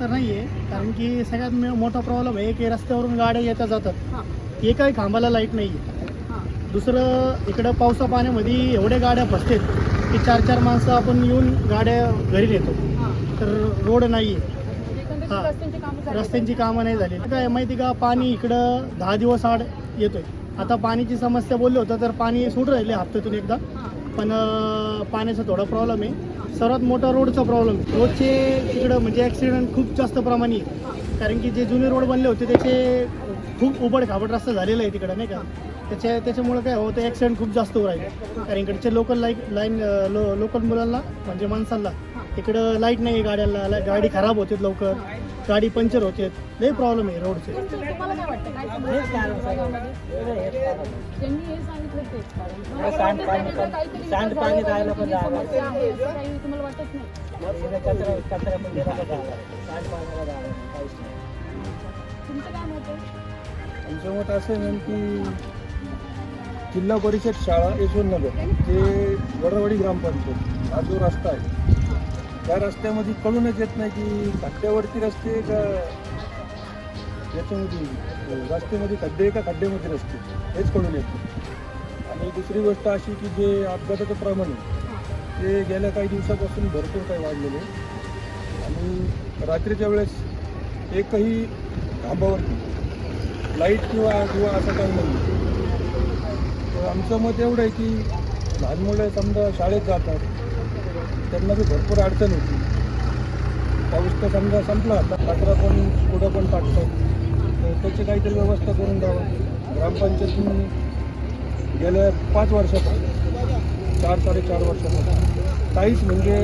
तर नाही आहे कारण की सगळ्यात मे- मोठा प्रॉब्लेम आहे की रस्त्यावरून गाड्या येत्या जातात. हां. एकाही खांबाला लाइट नाही आहे हां. दुसरं इकडं पावसा पाण्यामध्ये एवढ्या गाड्या फसतात की चार चार माणसं आपण येऊन गाड्या घरी नेतो. हां. तर रोड नाही आहे म्हणजे एकंदरीत हां. रस्त्यांची कामं झाली. रस्त्यांची कामं नाही झाली. काय माहिती का? पाणी इकडं दहा दिवस आड येतोय. आता पाण्याची समस्या बोलले होतं तर पाणी सुट राहिले हप्त्यातून एकदा. हां. पण पाण्याचा थोडा प्रॉब्लेम आहे. सर्वात मोठा रोडचा प्रॉब्लेम रोडचे तिकडं म्हणजे ॲक्सिडेंट खूप जास्त प्रमाणे आहे. कारण की जे जुने रोड बनले होते त्याचे खूप उबड खाबड रस्ता झालेला आहे तिकडं नाही का? त्याच्या त्याच्यामुळं काय होतं ॲक्सिडेंट खूप जास्त होऊ राहिले. कारण इकडचे लोकल लाईक लाईन लो लोकल मुलांना म्हणजे माणसांना इकडं लाइट नाही आहे गाड्यांना ला- गाडी खराब होते लवकर. गाडी पंक्चर होते. लई प्रॉब्लेम आहे रोडचे तुमचं- तुम्हाला काय वाटतं? काय समस्या आहे गावामध्ये? त्यांनी हे सांगितलं तेच कारण. मला वाटतं सांडपाणी त्याच्याकडे पण- काहीतरी विकास सांडपाणी झाला जायला पण पाहिजे, जागा समस्या आहे असं काही तुम्हाला वाटत नाही? कचरा कचरा पण दिला का जागा सांडपाण्याला जागा काहीच नाही. तुमचं काय मत आहे? आमचं मत असं आहे मॅम की जिल्हा परिषद शाळा यशवंतनगर जे वडवाडी ग्रामपंचायत हा जो रस्ता आहे त्या रस्त्यामध्ये कळूनच येत नाही की खड्ड्यावरती रस्ते का? याच्यामध्ये रस्त्यामध्ये खड्डे का? खड्ड्यामध्ये रस्ते हेच कळून येत नाही. आणि दुसरी गोष्ट अशी की जे अपघाताचं प्रमाण आहे ते गेल्या काही दिवसापासून भरपूर काही वाढलेलं आहे. आणि रात्रीच्या वेळेस एकही खांबावरती लाइट किंवा किंवा असं काही नाही. तर आमचं मत एवढं आहे की लहान मुलं समजा शाळेत जातात त्यांना बी भरपूर अडचण होती. पाऊस तर समजा संपला आता कचरा पण पुढं पण टाकतात तर त्याची काहीतरी व्यवस्था करून द्यावं. ग्रामपंचायतीने गेल्या पाच वर्षापासून चार साडेचार वर्षापासून काहीच म्हणजे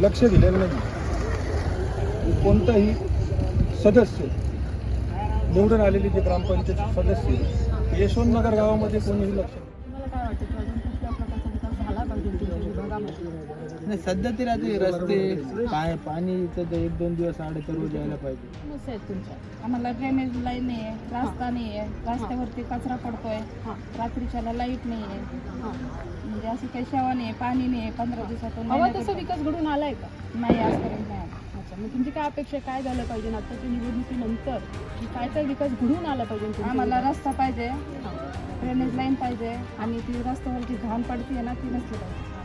लक्ष दिलेलं नाही. कोणताही सदस्य निवडून आलेले जे ग्रामपंचायत सदस्य यशवंतनगर गावामध्ये कोणीही लक्ष नाही सध्या तरी आता रस्ते पाय पाणीचं तर एक दोन दिवस आड तर रोज यायला पाहिजे. समस्या आहेत तुमच्या. आम्हाला ड्रेनेज लाईन नाही आहे रास्ता नाही आहे रस्त्यावरती कचरा पडतोय हां. रात्रीच्याला लाइट नाही आहे हां. म्हणजे अशी काही सेवा नाही आहे पाणी नाही आहे पंधरा दिवसातून हवा तसा विकास घडून आलाय का? नाही आजपर्यंत नाही आला. अच्छा मग तुमची काय अपेक्षा आहे? काय झालं पाहिजे? आताच्या निवडणुकीनंतर की काय काय विकास घडून आला पाहिजे तुमच्या आम्हाला? रस्ता पाहिजे. ड्रेनेज लाईन पाहिजे आणि ती रस्त्यावरची घाण पडते ना ती नसली पाहिजे.